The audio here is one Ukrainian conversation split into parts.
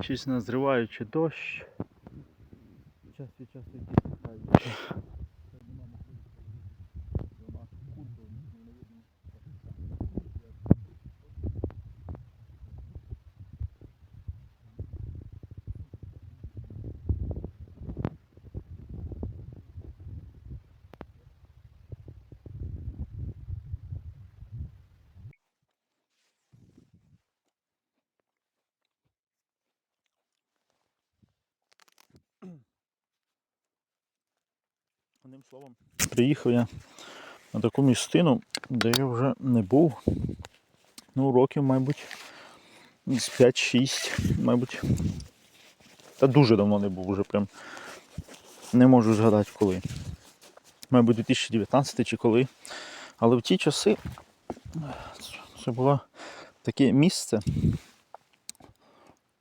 Щось назриваючи дощ. Час від часу якісь Одним словом, приїхав я на таку місцину, де я вже не був. Ну, років, мабуть, з 5-6, мабуть. Та дуже давно не був вже прям. Не можу згадати коли. Мабуть, 2019 чи коли. Але в ті часи це було таке місце,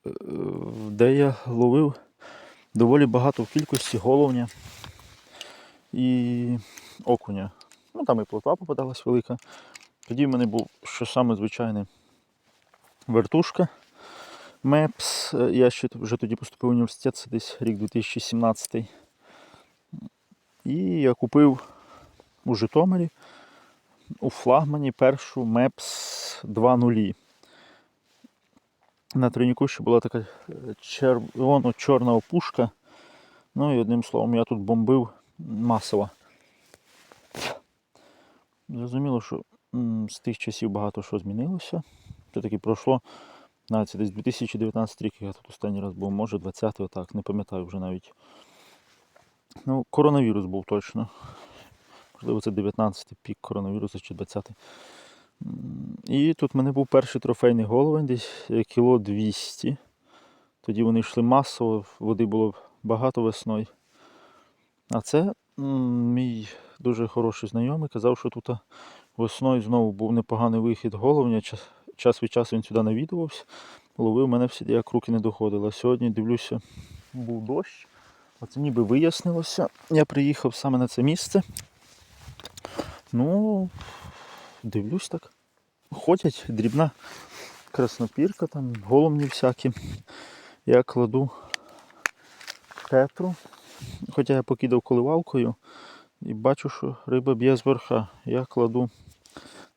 е, де я ловив доволі багато в кількості головня і окуня. Ну там і плотва попадалась велика. Тоді в мене був що саме звичайний вертушка. Мепс. Я ще вже тоді поступив в університет, це десь рік 2017. І я купив у Житомирі у флагмані першу Мепс 2.0. На тройнику ще була така е, червоно-чорна опушка. Ну і одним словом, я тут бомбив масово. Зрозуміло, що з тих часів багато що змінилося. Це таки пройшло навіть десь 2019 рік, я тут останній раз був, може 20-й, отак, не пам'ятаю вже навіть. Ну, коронавірус був точно. Можливо, це 19-й пік коронавірусу чи 20-й. І тут в мене був перший трофейний головень, десь е, кіло 200. Тоді вони йшли масово, води було багато весною. А це мій дуже хороший знайомий казав, що тут весною знову був непоганий вихід головня. Час, час від часу він сюди навідувався, ловив мене всі, як руки не доходили. Сьогодні дивлюся, був дощ. Оце ніби вияснилося. Я приїхав саме на це місце. Ну, дивлюсь так. Ходять дрібна краснопірка, там голомні всякі. Я кладу тетру. Хоча я покидав коливалкою і бачу, що риба б'є з верха. Я кладу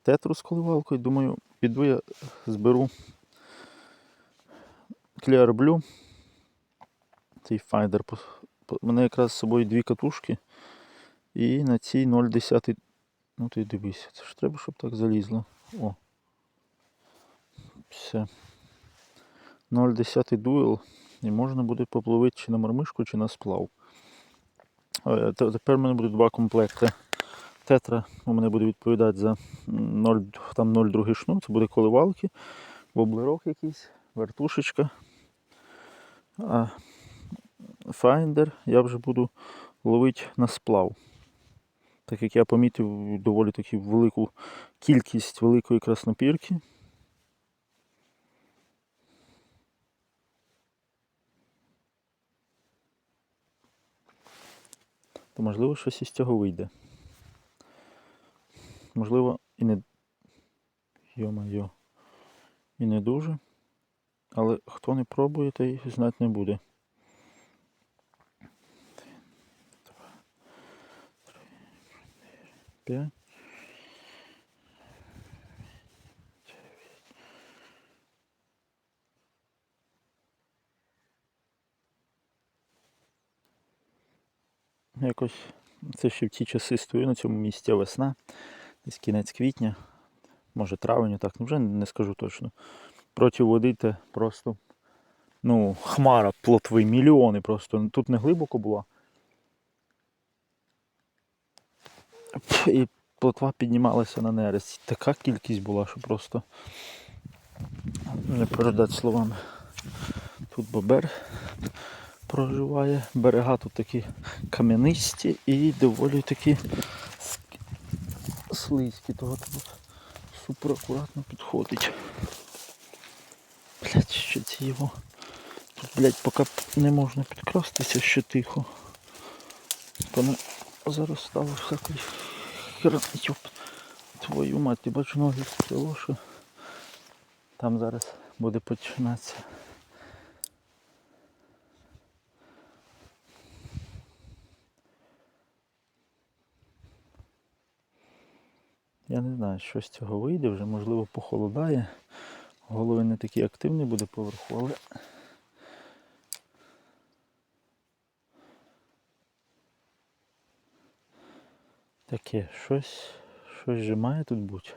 тетру з коливалкою, думаю, піду я зберу Blue. Цей файдер. У мене якраз з собою дві катушки. І на цій 0,10. Ну ти дивись, це ж треба, щоб так залізло. О. Все. 0,10 дуел. І можна буде поплавити чи на мармишку, чи на сплав. Е, Тепер в мене будуть два комплекти. Тетра у мене буде відповідати за 0, там 0,2 шнур, це буде коливалки, воблерок якийсь, вертушечка. А файндер я вже буду ловити на сплав. Так як я помітив доволі таки велику кількість великої краснопірки. то можливо щось із цього вийде. Можливо, і не. Йо-майо. І не дуже. Але хто не пробує, той знати не буде. 5. 9. Якось це ще в ті часи стою на цьому місці весна, десь кінець квітня, може травень, так, ну вже не скажу точно. Проти води те просто ну, хмара плотви, мільйони просто. Тут не глибоко була. І плотва піднімалася на нерест. Така кількість була, що просто не передати словами. Тут бобер проживає. Берега тут такі кам'янисті і доволі такі слизькі, того тут супер акуратно підходить. Блять, що ці його. Тут, блять, поки не можна підкрастися, ще тихо. Пане зараз стало всякої хера, йоп. Твою мать, ти бачу ноги спіло, там зараз буде починатися. Я не знаю, що з цього вийде, вже можливо похолодає, голови не такі активні буде поверху, але... Таке, щось, щось же має тут бути.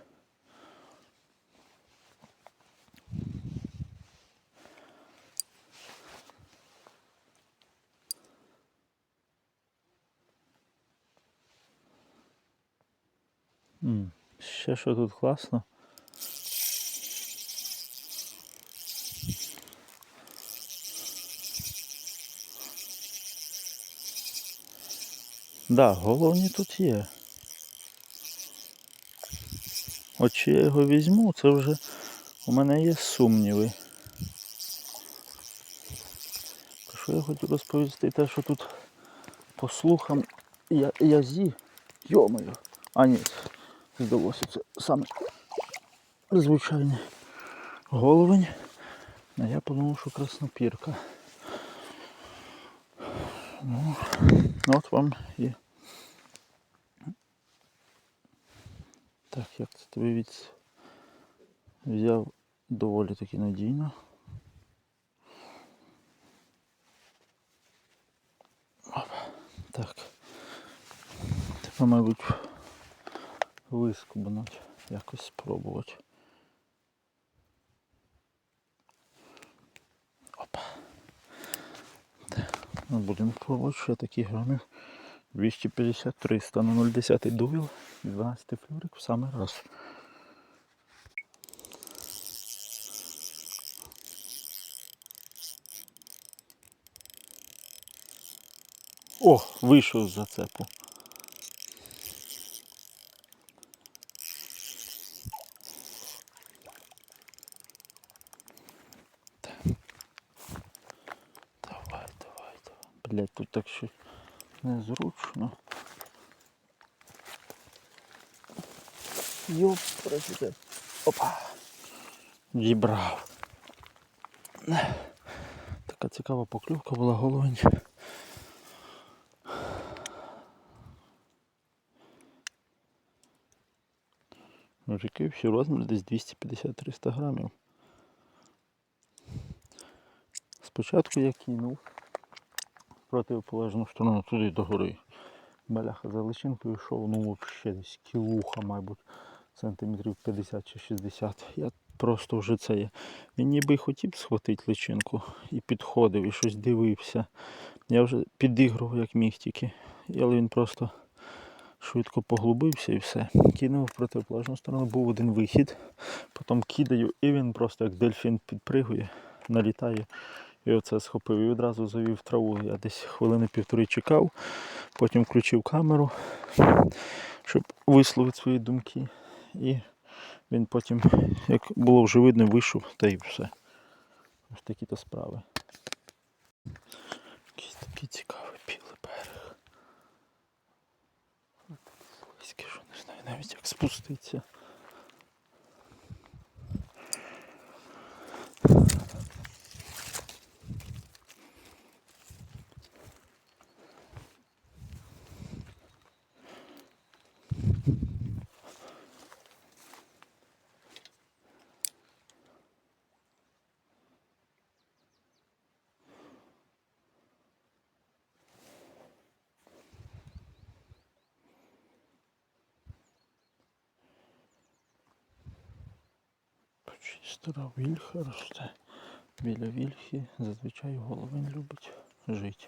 Ще що тут класно. Да, головні тут є. От чи я його візьму, це вже у мене є сумніви. Що я хочу розповісти, те, що тут по слухам я, язі. Йомою. А ні, здалося це саме звичайний головень. А я подумав, що краснопірка. Ну, от вам і. Так, як це тобі взяв доволі таки надійно. Так. Треба, мабуть, вискубнути, якось спробувати. Опа. Так, ну, будемо пробувати ще такі грамів 250-300 на 0,10 дувіл, 12 флюрик в самий раз. О, вийшов з зацепу. Давай, давай, давай. Блять, тут так ще незручно. Йоп, прочите. Опа. Дібрав. Така цікава поклювка була головень. Мужики всі розмір десь 250-300 грамів. Спочатку я кинув в противоположну сторону туди до гори. Баляха за личинкою йшов, ну взагалі десь кілуха, мабуть, сантиметрів 50 чи 60. Я просто вже це є. Він ніби хотів схватити личинку і підходив, і щось дивився. Я вже підігрував як міг тільки. Але він просто швидко поглубився і все. Кинув в протиположну сторону, був один вихід, потім кидаю, і він просто як дельфін підпригує, налітає. І оце схопив і одразу завів траву. Я десь хвилини півтори чекав, потім включив камеру, щоб висловити свої думки. І він потім, як було вже видно, вийшов та й все. Ось такі то справи. Якийсь такий цікавий білий берег. Слизьке, що не знаю навіть як спуститися. Стара вільха росте. Біля вільхи зазвичай головень любить жити.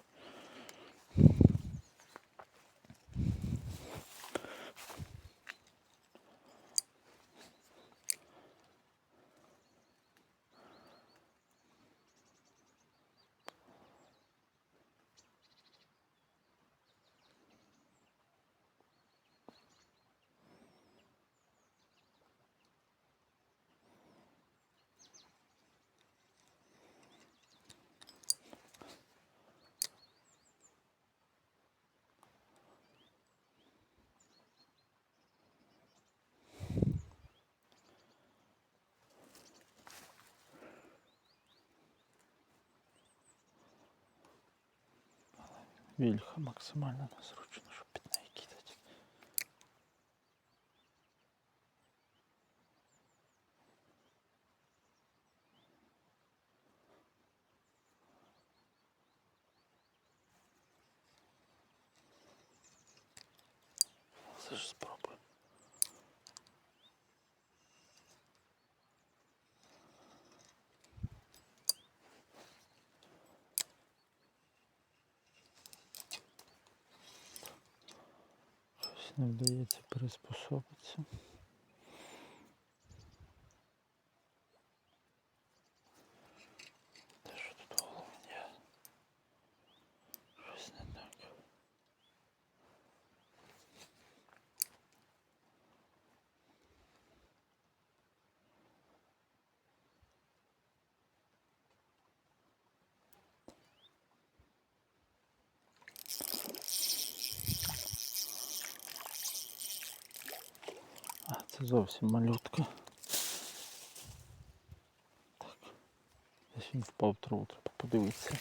Вільха максимально незручно, щоб під неї кидати. Це ж справа. Не вдається приспособитися. Це зовсім малютка. Так. Він впав в траву, треба подивитися.